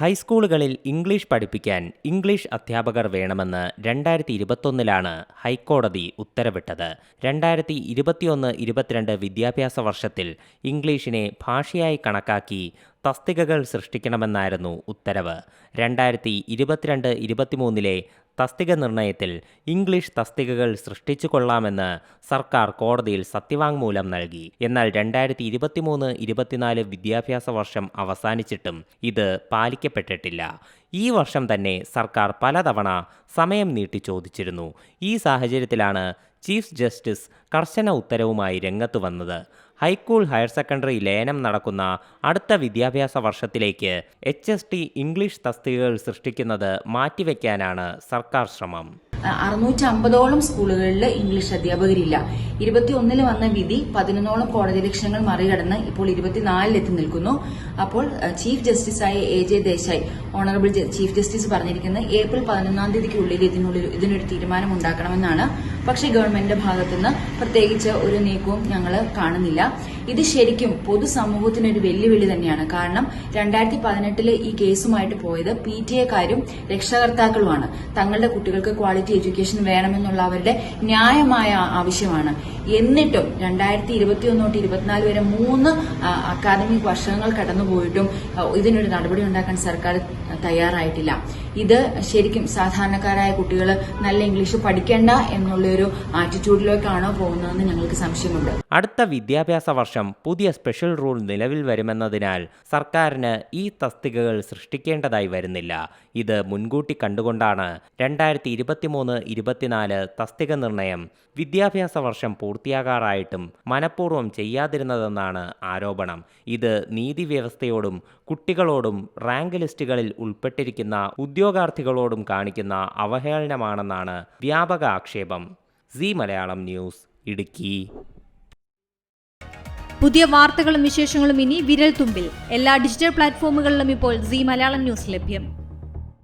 ഹൈസ്കൂളുകളിൽ English പഠിപ്പിക്കാൻ English അധ്യാപകർ വേണമെന്ന് രണ്ടായിരത്തി ഇരുപത്തൊന്നിലാണ് ഹൈക്കോടതി ഉത്തരവിട്ടത്. രണ്ടായിരത്തി ഇരുപത്തിയൊന്ന് ഇരുപത്തിരണ്ട് വിദ്യാഭ്യാസ വർഷത്തിൽ ഇംഗ്ലീഷിനെ ഭാഷയായി കണക്കാക്കി തസ്തികകൾ സൃഷ്ടിക്കണമെന്നായിരുന്നു ഉത്തരവ്. രണ്ടായിരത്തി ഇരുപത്തിരണ്ട് ഇരുപത്തിമൂന്നിലെ തസ്തിക നിർണയത്തിൽ ഇംഗ്ലീഷ് തസ്തികകൾ സൃഷ്ടിച്ചു കൊള്ളാമെന്ന് സർക്കാർ കോടതിയിൽ സത്യവാങ്മൂലം നൽകി. എന്നാൽ രണ്ടായിരത്തി ഇരുപത്തിമൂന്ന് ഇരുപത്തിനാല് വിദ്യാഭ്യാസ വർഷം അവസാനിച്ചിട്ടും ഇത് പാലിക്കപ്പെട്ടിട്ടില്ല. ഈ വർഷം തന്നെ സർക്കാർ പലതവണ സമയം നീട്ടി ചോദിച്ചിരുന്നു. ഈ സാഹചര്യത്തിലാണ് ചീഫ് ജസ്റ്റിസ് കർശന ഉത്തരവുമായി രംഗത്തു വന്നത്. ഹൈസ്കൂൾ ഹയർ സെക്കൻഡറി ലയനം നടക്കുന്ന അടുത്ത വിദ്യാഭ്യാസ വർഷത്തിലേക്ക് എച്ച് എസ് ടി ഇംഗ്ലീഷ് തസ്തികകൾ സൃഷ്ടിക്കുന്നത് മാറ്റിവെക്കാനാണ് സർക്കാർ ശ്രമം. അറുന്നൂറ്റി അമ്പതോളം സ്കൂളുകളിൽ ഇംഗ്ലീഷ് അധ്യാപകരില്ല. ഇരുപത്തിയൊന്നിൽ വന്ന വിധി പതിനൊന്നോളം കോടതി ലക്ഷ്യങ്ങൾ മറികടന്ന് ഇപ്പോൾ ഇരുപത്തിനാലിൽ എത്തി നിൽക്കുന്നു. അപ്പോൾ chief ജസ്റ്റിസായ A J Desai honourable chief justice പറഞ്ഞിരിക്കുന്നത് ഏപ്രിൽ പതിനൊന്നാം തീയതിക്കുള്ളിൽ ഇതിനുള്ളിൽ ഇതിനൊരു തീരുമാനം ഉണ്ടാക്കണമെന്നാണ് പക്ഷെ ഗവൺമെന്റിന്റെ ഭാഗത്തുനിന്ന് പ്രത്യേകിച്ച് ഒരു നീക്കവും ഞങ്ങൾ കാണുന്നില്ല. ഇത് ശരിക്കും പൊതുസമൂഹത്തിന് ഒരു വെല്ലുവിളി തന്നെയാണ്. കാരണം രണ്ടായിരത്തി പതിനെട്ടിൽ ഈ കേസുമായിട്ട് പോയത് പി ടി എക്കാരും രക്ഷകർത്താക്കളുമാണ്. തങ്ങളുടെ കുട്ടികൾക്ക് ക്വാളിറ്റി എഡ്യൂക്കേഷൻ വേണമെന്നുള്ള അവരുടെ ന്യായമായ ആവശ്യമാണ്. എന്നിട്ടും രണ്ടായിരത്തി ഇരുപത്തിയൊന്ന് തൊട്ട് ഇരുപത്തിനാല് വരെ മൂന്ന് അക്കാദമിക് വർഷങ്ങൾ കടന്നുപോയിട്ടും ഇതിനൊരു നടപടി ഉണ്ടാക്കാൻ സർക്കാർ തയ്യാറായിട്ടില്ല. ഇത് ശരിക്കും സാധാരണക്കാരായ കുട്ടികൾ നല്ല ഇംഗ്ലീഷ് പഠിക്കേണ്ട എന്നുള്ളൊരു ആറ്റിറ്റ്യൂഡിലേക്കാണോ പോകുന്നതെന്ന് ഞങ്ങൾക്ക് സംശയമുണ്ട്. അടുത്ത വിദ്യാഭ്യാസ വർഷം പുതിയ സ്പെഷ്യൽ റൂൾ നിലവിൽ വരുമെന്നതിനാൽ സർക്കാരിന് ഈ തസ്തികകൾ സൃഷ്ടിക്കേണ്ടതായി വരുന്നില്ല. ഇത് മുൻകൂട്ടി കണ്ടുകൊണ്ടാണ് രണ്ടായിരത്തി ഇരുപത്തിമൂന്ന് ഇരുപത്തിനാല് തസ്തിക നിർണയം വിദ്യാഭ്യാസ വർഷം പൂർത്തിയാകാറായിട്ടും മനഃപൂർവം ചെയ്യാതിരുന്നതെന്നാണ് ആരോപണം. ഇത് നീതി വ്യവസ്ഥയോടും കുട്ടികളോടും റാങ്ക് ലിസ്റ്റുകളിൽ ഉൾപ്പെട്ടിരിക്കുന്ന ഉദ്യോഗാർത്ഥികളോടും കാണിക്കുന്ന അവഹേളനമാണെന്നാണ് വ്യാപക ആക്ഷേപം. C Malayalam news Idukki. പുതിയ വാർത്തകളും വിശേഷങ്ങളും ഇനി വിരൽ തുമ്പിൽ എല്ലാ ഡിജിറ്റൽ പ്ലാറ്റ്ഫോമുകളിലും ഇപ്പോൾ സി മലയാളം ന്യൂസ് ലഭ്യം.